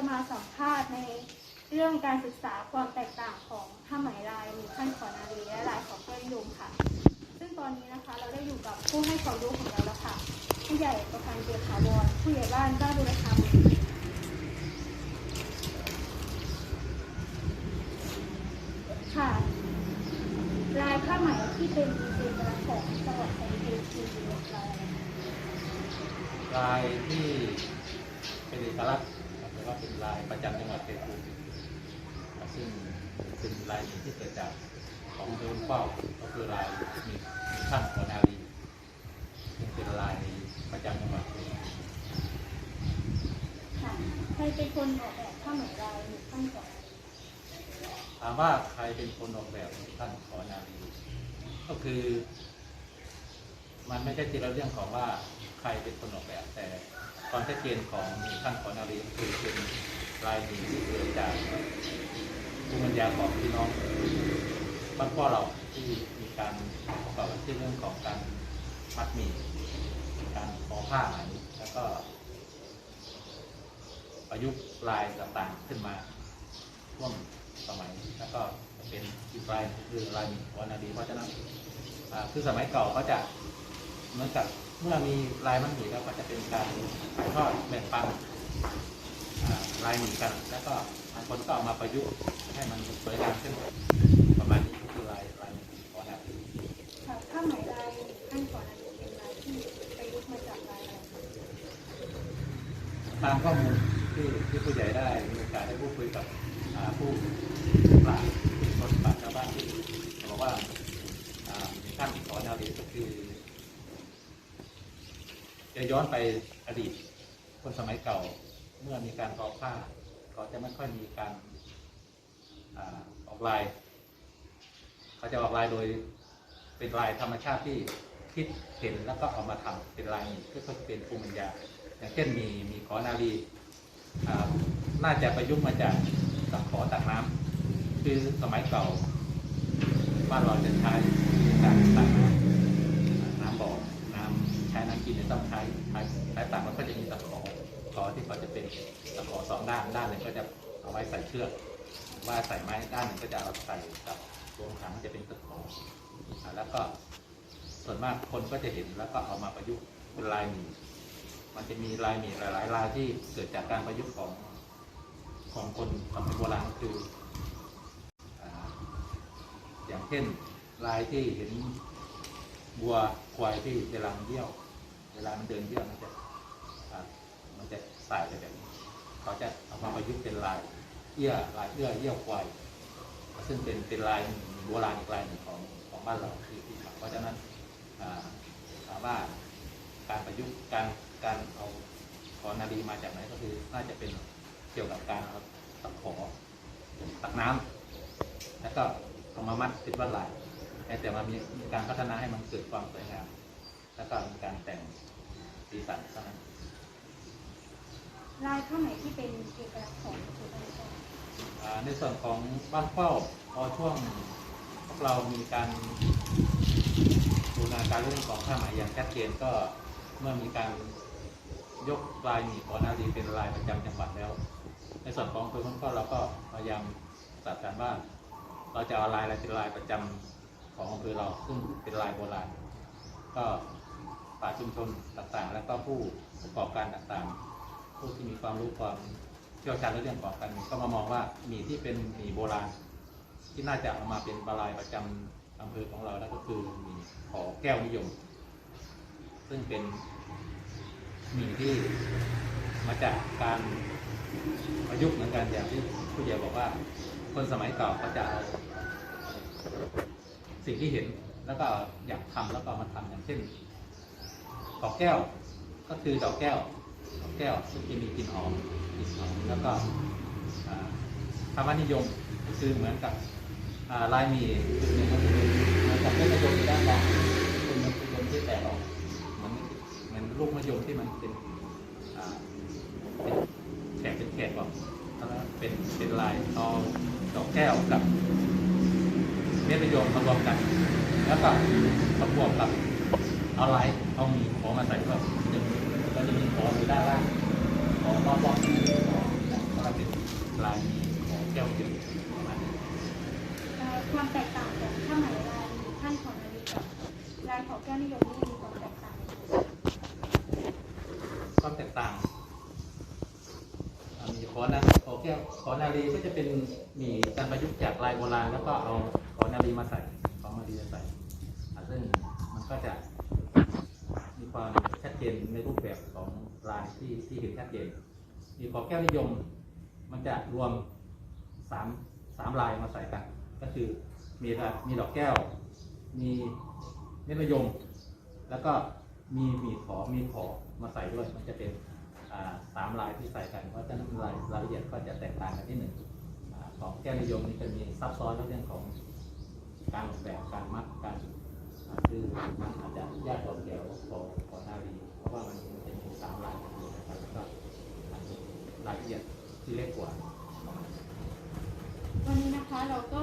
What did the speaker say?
จะมาสัมภาษณ์ในเรื่องการศึกษาความแตกต่างของผ้าไหมลายมีขั้นขอนารีและลายของเพื่อนยมค่ะ ซึ่งตอนนี้นะคะเราได้อยู่กับผู้ให้ความรู้ของเราแล้วค่ะ ผู้ใหญ่ประพันธ์เกียรติถาวรผู้ใหญ่บ้านบ้านบุรธรรมค่ะลายผ้าไหมที่เป็นเอกลักษณ์ของจังหวัดชัยภูมิคือลายอะไรลายที่เป็นเอกลักษณ์หรือ ว่าเป็นลายประจำจังหวัดเพชรบูรณ์ซึ่งเป็นลายที่เกิดจากของโดนเป้าก็คือลายมีมีขั้นขอนาลีซึ่งเป็นลายประจำจังหวัดเพชรบูรณ์ค่ะใครเป็นคนออกแบบผ้าไหมลายมีขั้นขอนารีถามว่าใครเป็นคนออกแบบขั้นขอนาลีก็คือ มันไม่ใช่ทีละเรื่องของว่าใครเป็นคนออกแบบแต่ ความชัดเจนของขั้นขอนาลีก็คือเป็นลายหมีที่เกิดจากภูมิปัญญาของพี่น้องบ้านพ่อเราที่มีการประกอบอาชีพเรื่องของการมัดหมี่การทอผ้าไหมแล้วก็ประยุกต์ลายต่างๆขึ้นมาร่วมสมัยแล้วก็เป็นอีกลายคือลายหมี่ขอนาลีเพราะฉะนั้นคือสมัยเก่าเขาจะเหมือนกับ เมื่อมีลายมันหมีแล้วก็จะเป็นการถ่ายทอดแบ่งปันลายหมีกัน แล้วก็บางคนก็เอามาประยุกต์ให้มันสวยงามขึ้นประมาณนี้คือลายลายหมีขอนาลีค่ะผ้าหมลายขั้นขอนารีเป็นลายที่ประยุกต์มาจากลายอะไรตามข้อมูลที่ที่ผู้ใหญ่ได้มีโอกาสได้พูดคุยกับผู้ปราชญ์คนปราชญ์ชาวบ้านที่บอกว่าอ่าในขั้นขอนาลีก็คือ จะย้อนไปอดีต คนสมัยเก่าเมื่อมีการทอผ้าเขาจะไม่ค่อยมีการอออกลายเขาจะออกลายโดยเป็นลายธรรมชาติที่คิดเห็นแล้วก็เอามาทำเป็นลายนี้ก็คือเป็นภูมิปัญญา อย่างเช่นมีมีขอนาลีอ่าน่าจะประยุกต์มาจากตะขอตักน้ำคือสมัยเก่าบ้านเราจะใช้การตักน้ำน้ำบ่อน้ำใช้น้ำกิน เนี่ยต้องใช้ตักมันก็จะมีตะขอขอที่เขาจะเป็นตะขอสองด้านด้านหนึ่งก็จะเอาไว้ใส่เชือกว่าใส่ไม้ด้านหนึ่งก็จะเอาใส่กับรวมถังจะเป็นตะขอแล้วก็ส่วนมากคนก็จะเห็นแล้วก็เอามาประยุกต์เป็นลายหมีมันจะมีลายหมีหลายๆลายที่เกิดจากการประยุกต์ของของคนสมัยโบราณคืออย่างเช่นลายที่เห็นวัวควายที่เวลามันเยี่ยว วลามันเดินเยี่ยวมันจะมันจะใส่ไปแบบนี้เขาจะเอามาประยุกต์เป็นลายเอื้อลายเอื้อเยี่ยวควายซึ่งเป็นเป็นลายโบราณอีกลายหนึ่งของของบ้านเราที่ที่เพราะฉะนั้นถามว่าการประยุกต์การการเอาขอนาดีมาจากไหนก็คือน่าจะเป็นเกี่ยวกับการเอาตะขอตักน้ำแล้วก็เอามามัดติดลวดลายแต่มามีมีการพัฒนาให้มันเกิดความสวยงาม แล้วก็มีการแต่งสีสันเท่านั้นลายผ้าไหมที่เป็นเอกลักษณ์ของชุมชนบ้านอ่าในส่วนของบ้านเป้าพอช่วงพวกเรามีการบูรณาการเรื่องของผ้าไหมอย่างชัดเจนก็เมื่อมีการยกลายหมี่ขอนาดีเป็นลายประจำจังหวัดแล้ว ในส่วนของอำเภอพันก็เราก็พยายามจัดการว่าเราจะเอาลายอะไรเป็นลายประจำของอำเภอเราซึ่งเป็นลายโบราณก็ ป่าชุมชนต่างๆ แล้วก็ผู้ประกอบการต่างๆ ผู้ที่มีความรู้ความเชี่ยวชาญในเรื่องของการหมี่ก็มามองว่าหมี่ที่เป็นหมี่โบราณ ที่น่าจะเอามาเป็นปลายประจำอำเภอของเราแล้วก็คือหมี่ขอแก้วนิยม ซึ่งเป็นหมี่ที่มาจากการประยุกต์เหมือนกันอย่างที่ผู้ใหญ่บอกว่า คนสมัยก่าเขาจะเอาสิ่งที่เห็นแล้วก็อยากทำแล้วก็มาทำอย่างเช่น ดอกแก้ว ก็คือดอกแก้ว ดอกแก้วซึ่งจะมีกลิ่นหอมกลิ่นหอมแล้วก็อ่าธรรมนิยมก็คือเหมือนกับลายมีจุดหนึ่งก็คือเหมือนกับเม็ดมะยมที่ด้านบนเป็นเม็ดมะยมที่แตกออกเหมือนเหมือนลูกมะยมที่มันเป็นแฉกเป็นแฉกออกแล้วเป็นเป็นลายเอาดอกแก้วกับเม็ดมะยมมารวมกัน แล้วก็ประกอบกับเอาลาย เอามีของมาใส่ก็จะมีก็จะมีของอยู่ด้านล่างของรอบๆที่ของแล้วก็เป็นลายมีของแก้วเดียวประมาณนี้เอ่อความแตกต่างของผ้าไหมลายหรือท่านขอนาฬิกาลายของแก้วนิยมนี่มีความแตกต่างความแตกต่างมีขอนะขอแก้วขอนาลีก็จะเป็นมีการประยุกต์จากลายโบราณแล้วก็เอาขอนาลีมาใส่ของนาลีมาใส่ซึ่งมันก็จะ เจนในรูปแบบของลายที่ที่เห็นชัดเจนมีขอแก้วนิยม มันจะรวมสามสามลายมาใส่กัน ก็คือมีละมีดอกแก้ว มีเม็ดมะยม แล้วก็มีมีขอมีขอมาใส่ด้วย มันจะเป็นสามลายที่ใส่กัน เพราะฉะนั้นรายรายละเอียดก็จะแตกต่างกันที่หนึ่งอของแก้วนิยมนี่จะมีซับซ้อนในเรื่องของการออกแบบการมัดการคือมันอาจจะยากกว่าแก้วของ ว่ามันเป็นสามลายอยู่นะครับแล้วก็รายละเอียดที่เล็กกว่า วันนี้นะคะเราก็